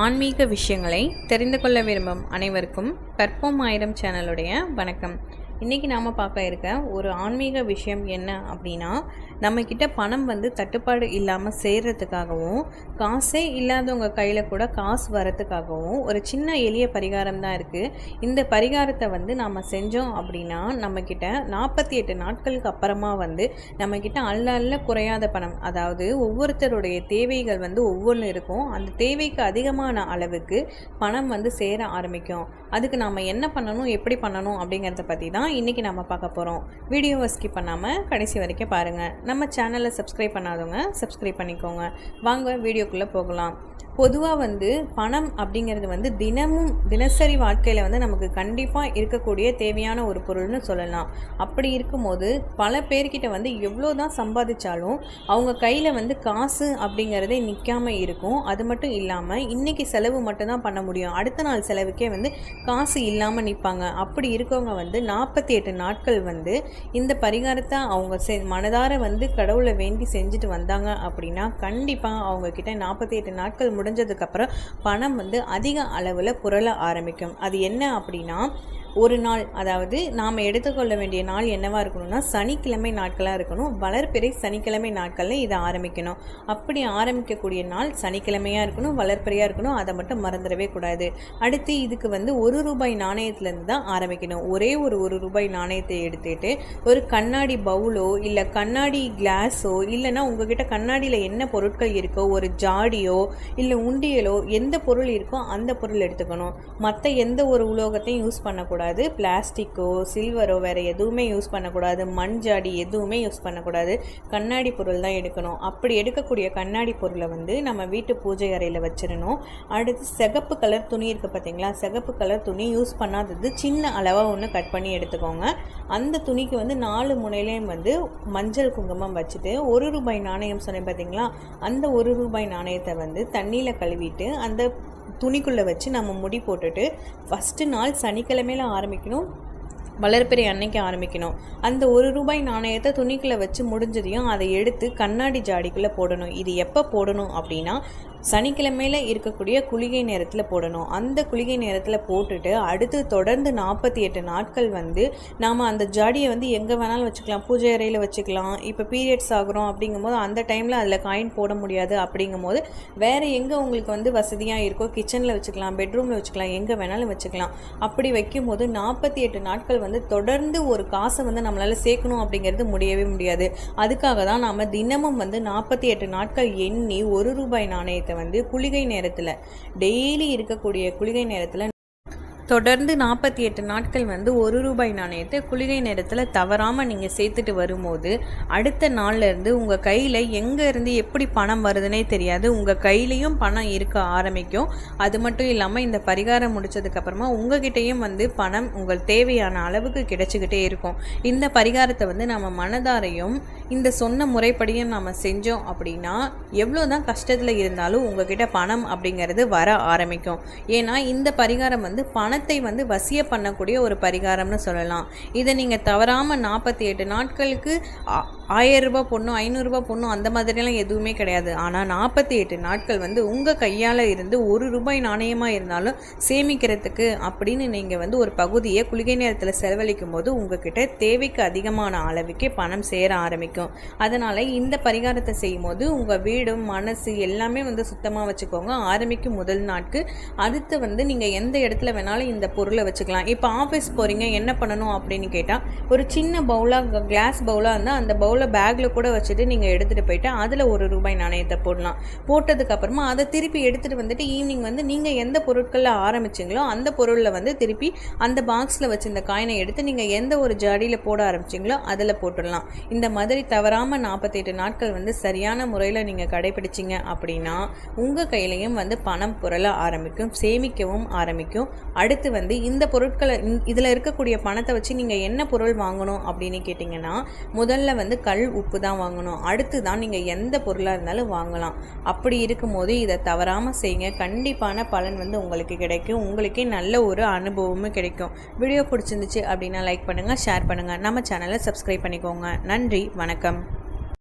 ஆன்மீக விஷயங்களை தெரிந்து கொள்ள விரும்பும் அனைவருக்கும் கற்போம் ஆயிரம் சேனலுடைய வணக்கம். இன்றைக்கி நாம் பார்க்க இருக்க ஒரு ஆன்மீக விஷயம் என்ன அப்படின்னா நம்மக்கிட்ட பணம் வந்து தட்டுப்பாடு இல்லாமல் சேர்கிறதுக்காகவும் காசே இல்லாதவங்க கையில் கூட காசு வரத்துக்காகவும் ஒரு சின்ன எளிய பரிகாரம் தான் இருக்குது இந்த பரிகாரத்தை வந்து நாம் செஞ்சோம் அப்படின்னா நம்மக்கிட்ட நாற்பத்தி எட்டு நாட்களுக்கு அப்புறமா வந்து நம்மக்கிட்ட அல்ல அல்ல குறையாத பணம் அதாவது ஒவ்வொருத்தருடைய தேவைகள் வந்து ஒவ்வொன்று இருக்கும். அந்த தேவைக்கு அதிகமான அளவுக்கு பணம் வந்து சேர ஆரம்பிக்கும். அதுக்கு நாம் என்ன பண்ணணும் எப்படி பண்ணணும் அப்படிங்கிறத பற்றி தான் இன்றைக்கி நம்ம பார்க்க போகிறோம் வீடியோவை ஸ்கிப் பண்ணாமல் கடைசி வரைக்கும் பாருங்கள் நம்ம சேனலை சப்ஸ்கிரைப் பண்ணாதவங்க சப்ஸ்கிரைப் பண்ணிக்கோங்க. வாங்க வீடியோக்குள்ளே போகலாம். பொதுவாக வந்து பணம் அப்படிங்கிறது வந்து தினமும் தினசரி வாழ்க்கையில் வந்து நமக்கு கண்டிப்பாக இருக்கக்கூடிய தேவையான ஒரு பொருள்னு சொல்லலாம். அப்படி இருக்கும்போது பல பேர்கிட்ட வந்து எவ்வளோ தான் சம்பாதிச்சாலும் அவங்க கையில் வந்து காசு அப்படிங்கிறதே நிற்காம இருக்கும். அது மட்டும் இல்லாமல் இன்றைக்கி செலவு மட்டும்தான் பண்ண முடியும். அடுத்த நாள் செலவுக்கே வந்து காசு இல்லாமல் நிற்பாங்க அப்படி இருக்கவங்க வந்து நாற்பத்தி எட்டு நாட்கள் வந்து இந்த பரிகாரத்தை அவங்க செ மனதார வந்து கடவுளை வேண்டி செஞ்சுட்டு வந்தாங்க அப்படின்னா கண்டிப்பாக அவங்கக்கிட்ட நாற்பத்தி எட்டு நாட்கள் முடிஞ்சதுக்கப்புறம் பணம் வந்து அதிக அளவில் புரள ஆரம்பிக்கும். அது என்ன அப்படின்னா ஒரு நாள் அதாவது நாம் எடுத்துக்கொள்ள வேண்டிய நாள் என்னவாக இருக்கணும்னா சனிக்கிழமை நாட்களாக இருக்கணும். வளர்ப்பிறை சனிக்கிழமை நாட்களில் இதை ஆரம்பிக்கணும். அப்படி ஆரம்பிக்கக்கூடிய நாள் சனிக்கிழமையாக இருக்கணும் வளர்ப்பிறையாக இருக்கணும். அதை மட்டும் மறந்துடவே கூடாது. அடுத்து இதுக்கு வந்து ஒரு ரூபாய் நாணயத்துலேருந்து தான் ஆரம்பிக்கணும். ஒரே ஒரு ஒரு ரூபாய் நாணயத்தை எடுத்துட்டு ஒரு கண்ணாடி பவுலோ இல்லை கண்ணாடி கிளாஸோ இல்லைனா உங்ககிட்ட கண்ணாடியில் என்ன பொருட்கள் இருக்கோ ஒரு ஜாடியோ இல்லை உண்டியலோ எந்த பொருள் இருக்கோ அந்த பொருள் எடுத்துக்கணும். மற்ற எந்த ஒரு உலோகத்தையும் யூஸ் பண்ணக்கூடாது. பண்ணக்கூடாது. பிளாஸ்டிக்கோ சில்வரோ வேறு எதுவுமே யூஸ் பண்ணக்கூடாது. மண் ஜாடி எதுவுமே யூஸ் பண்ணக்கூடாது. கண்ணாடி பொருள் தான் எடுக்கணும். அப்படி எடுக்கக்கூடிய கண்ணாடி பொருளை வந்து நம்ம வீட்டு பூஜை அறையில் வச்சிடணும். அடுத்து சிகப்பு கலர் துணி இருக்குது பார்த்தீங்களா சிகப்பு கலர் துணி யூஸ் பண்ணாதது சின்ன அளவாக ஒன்று கட் பண்ணி எடுத்துக்கோங்க. அந்த துணிக்கு வந்து நாலு முனையிலையும் வந்து மஞ்சள் குங்குமம் வச்சுட்டு ஒரு ரூபாய் நாணயம் சொன்னேன் பார்த்தீங்களா அந்த ஒரு ரூபாய் நாணயத்தை வந்து தண்ணியில் கழுவிட்டு அந்த துணிக்குள்ளே வச்சு நம்ம முடி போட்டுட்டு ஃபஸ்ட்டு நாள் சனிக்கிழமையில் ஆரம்பிக்கணும். வளர்ப்பிறை அன்னைக்கு ஆரம்பிக்கணும். அந்த ஒரு ரூபாய் நாணயத்தை துணிக்குள்ளே வச்சு முடிஞ்சதையும் அதை எடுத்து கண்ணாடி ஜாடிக்குள்ளே போடணும். இது எப்போ போடணும் அப்படின்னா சனிக்கிழமையில் இருக்கக்கூடிய குளிகை நேரத்தில் போடணும். அந்த குளிகை நேரத்தில் போட்டுட்டு அடுத்து தொடர்ந்து நாற்பத்தி எட்டு நாட்கள் வந்து நாம் அந்த ஜாடியை வந்து எங்கே வேணாலும் வச்சுக்கலாம். பூஜை அறையில் வச்சுக்கலாம். இப்போ பீரியட்ஸ் ஆகிறோம் அப்படிங்கும்போது அந்த டைமில் அதில் காயின் போட முடியாது அப்படிங்கும்போது வேறு எங்கே உங்களுக்கு வந்து வசதியாக இருக்கோ கிச்சனில் வச்சுக்கலாம் பெட்ரூமில் வச்சுக்கலாம் எங்கே வேணாலும் வச்சுக்கலாம். அப்படி வைக்கும்போது நாற்பத்தி எட்டு நாட்கள் வந்து தொடர்ந்து ஒரு காசை வந்து நம்மளால் சேர்க்கணும் அப்படிங்கிறது முடியவே முடியாது. அதுக்காக தான் நாம் தினமும் வந்து நாற்பத்தி எட்டு நாட்கள் எண்ணி ஒரு ரூபாய் நாணயத்தை வந்து குளிகை நேரத்தில் டெய்லி இருக்கக்கூடிய குளிகை நேரத்தில் தொடர்ந்து நாற்பத்தி எட்டு நாட்கள் வந்து ஒரு ரூபாய் நாணயத்தை குளிகை நேரத்தில் தவறாமல் நீங்கள் சேர்த்துட்டு வரும்போது அடுத்த நாள்லேருந்து உங்கள் கையில் எங்கேருந்து எப்படி பணம் வருதுன்னே தெரியாது. உங்கள் கையிலையும் பணம் இருக்க ஆரம்பிக்கும். அது மட்டும் இல்லாமல் இந்த பரிகாரம் முடித்ததுக்கப்புறமா உங்ககிட்டையும் வந்து பணம் உங்கள் தேவையான அளவுக்கு கிடைச்சிக்கிட்டே இருக்கும். இந்த பரிகாரத்தை வந்து நம்ம மனதாரையும் இந்த சொன்ன முறைப்படியும் நாம் செஞ்சோம் அப்படின்னா எவ்வளோ தான் கஷ்டத்தில் இருந்தாலும் உங்ககிட்ட பணம் அப்படிங்கிறது வர ஆரம்பிக்கும். ஏன்னா இந்த பரிகாரம் வந்து பணத்தை வந்து வசிய பண்ணக்கூடிய ஒரு பரிகாரம்னு சொல்லலாம். இதை நீங்கள் தவறாமல் நாற்பத்தி எட்டு நாட்களுக்கு ஆயிரம் ரூபாய் பொண்ணும் ஐநூறுரூபா பொண்ணும் அந்த மாதிரிலாம் எதுவுமே கிடையாது. ஆனால் நாற்பத்தி எட்டு நாட்கள் வந்து உங்கள் கையால் இருந்து ஒரு ரூபாய் நாணயமாக இருந்தாலும் சேமிக்கிறதுக்கு அப்படின்னு நீங்கள் வந்து ஒரு பகுதியை குளிகை நேரத்தில் செலவழிக்கும் போது உங்ககிட்ட தேவைக்கு அதிகமான அளவுக்கே பணம் சேர ஆரம்பிக்கும். அதனால் இந்த பரிகாரத்தை செய்யும் போது உங்கள் வீடும் மனசு எல்லாமே வந்து சுத்தமாக வச்சுக்கோங்க. ஆரம்பிக்கும் முதல் நாட்கு அடுத்து வந்து நீங்கள் எந்த இடத்துல வேணாலும் வேணாலும் இந்த பொருளை வச்சுக்கலாம். இப்போ ஆஃபீஸ் போகிறீங்க என்ன பண்ணணும் அப்படின்னு கேட்டால் ஒரு சின்ன பவுலாக கிளாஸ் பவுலாக இருந்தால் அந்த பவுலை பேக்கில் கூட வச்சுட்டு நீங்கள் எடுத்துகிட்டு போயிட்டு அதில் ஒரு ரூபாய் நாணயத்தை போடலாம். போட்டதுக்கப்புறமா அதை திருப்பி எடுத்துகிட்டு வந்துட்டு ஈவினிங் வந்து நீங்கள் எந்த பொருட்களில் ஆரம்பிச்சிங்களோ அந்த பொருளில் வந்து திருப்பி அந்த பாக்ஸில் வச்சுருந்த காயினை எடுத்து நீங்கள் எந்த ஒரு ஜாடியில் போட ஆரம்பிச்சிங்களோ அதில் போட்டுடலாம். இந்த மாதிரி தவறாமல் நாற்பத்தெட்டு நாட்கள் வந்து சரியான முறையில் நீங்கள் கடைபிடிச்சிங்க அப்படின்னா உங்கள் கையிலையும் வந்து பணம் புரள ஆரம்பிக்கும் சேமிக்கவும் ஆரம்பிக்கும். அடுத்து வந்து இந்த பொருட்களை இதில் இருக்கக்கூடிய பணத்தை வச்சு நீங்கள் என்ன பொருள் வாங்கணும் அப்படின்னு கேட்டிங்கன்னா முதல்ல வந்து க கல் உப்பு தான் வாங்கணும். அடுத்து தான் நீங்கள் எந்த பொருளாக இருந்தாலும் வாங்கலாம். அப்படி இருக்கும்போது இதை தவறாமல் செய்யுங்க. கண்டிப்பான பலன் வந்து உங்களுக்கு கிடைக்கும். உங்களுக்கே நல்ல ஒரு அனுபவமும் கிடைக்கும். வீடியோ பிடிச்சிருந்துச்சு அப்படின்னா லைக் பண்ணுங்கள் ஷேர் பண்ணுங்கள் நம்ம சேனலை சப்ஸ்கிரைப் பண்ணிக்கோங்க. நன்றி வணக்கம்.